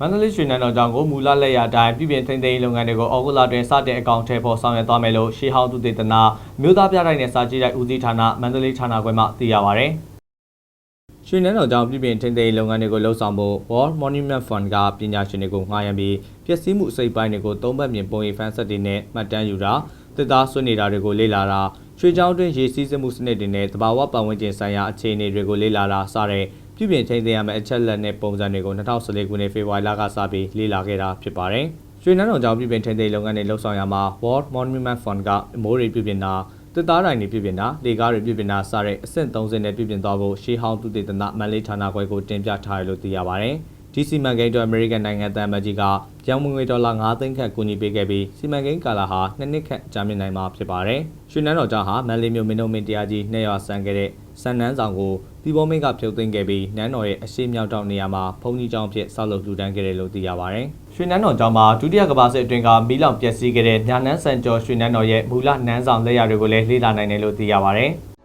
မန္တလေးရွှေနန်းတော်ကြောင့်ကိုမူလလက်ရအတိုင်းပြည်ပြင်ထိန်းသိမ်းရေးလုပ်ငန်းတွေကိုအောက်ဂုလတွင်စတင်အကောင့်ထဲပေါ်ဆောင်ရွက်သွားမယ်လို့ရှေးဟောင်းသူတေသနာမြို့သားပြတိုက်နယ်စာကြည့်တိုက်ဦးစီးဌာနမန္တလေးဌာနခွဲမှသိရပါဗျ။ရွှေနန်းတော်ကြောင့်ပြည်ပြင်ထိန်းသိမ်းရေးလုပ်ငန်းတွေကိုလှုပ်ဆောင်ဖို့ World Monument Fund ကပညာရှင်တွေကိုငှားရမ်းပြီးပျက်စီးမှုအစိပ်ပိုင်းတွေကိုသုံးဘက်မြင်ပုံရိပ်ဖန်ဆက်တွေနဲ့မှတ်တမ်းယူတာတစ်သားဆွနေတာတွေကိုလေ့လာတာရွှေချောင်းတွင်ရေစီးစမှုစနစ်တွေနဲ့တဘာဝပတ်ဝန်းကျင်ဆိုင်ရာအခြေအနေတွေကိုလေ့လာတာစတဲ့ ပြည်ပြင်ထိန်းသိမ်းရမယ့်အချက်လက်နဲ့ပုံစံတွေကို2014ခုနှစ်ဖေဖော်ဝါရီလကစပြီးလေ့လာခဲ့တာဖြစ်ပါတယ်။ရွှေနန်းတော်ကြောင့်ပြည်ပြင်ထိန်းသိမ်းရေးလုပ်ငန်းတွေလှုပ်ဆောင်ရမှာ World Monument Fund ကအမိုးတွေပြည်ပြင်တာတစ်သားတိုင်းတွေပြည်ပြင်တာလေကားတွေပြည်ပြင်တာစတဲ့အဆင့်30နဲ့ပြည်ပြင်သွားဖို့ရှေးဟောင်းသူတေသနမန်လေးဌာနခွဲကိုတင်ပြထားတယ်လို့သိရပါတယ်။ ဒီစီမံကိန်းအတွက်အမေရိကန်နိုင်ငံတန်မကြီးကရန်ငွေဒေါ်လာ9သိန်းခန့်ကူညီပေးခဲ့ပြီးစီမံကိန်းကာလဟာနှစ်နှစ်ခန့်ကြာမြင့်နိုင်မှာဖြစ်ပါတယ်။ရွှေနန်းတော်ကျောင်းဟာမန်လေးမြို့မင်းတို့မင်းတရားကြီးနှစ်ရွာဆန်ခဲ့တဲ့စံနန်းဆောင်ကိုပြည်ပေါ်မင်းကဖြုတ်သိမ်းခဲ့ပြီးနန်းတော်ရဲ့အရှိမြောက်တောင်နေရာမှာဘုံကြီးကျောင်းဖြစ်ဆောက်လုပ်လှူဒန်းခဲ့တယ်လို့သိရပါတယ်။ရွှေနန်းတော်ကျောင်းမှာဒုတိယကမ္ဘာစစ်အတွင်းကမီးလောင်ပျက်စီးခဲ့တဲ့ညာနန်းစံကျော်ရွှေနန်းတော်ရဲ့မူလနန်းဆောင်လက်ရာတွေကိုလည်းလေ့လာနိုင်တယ်လို့သိရပါတယ်။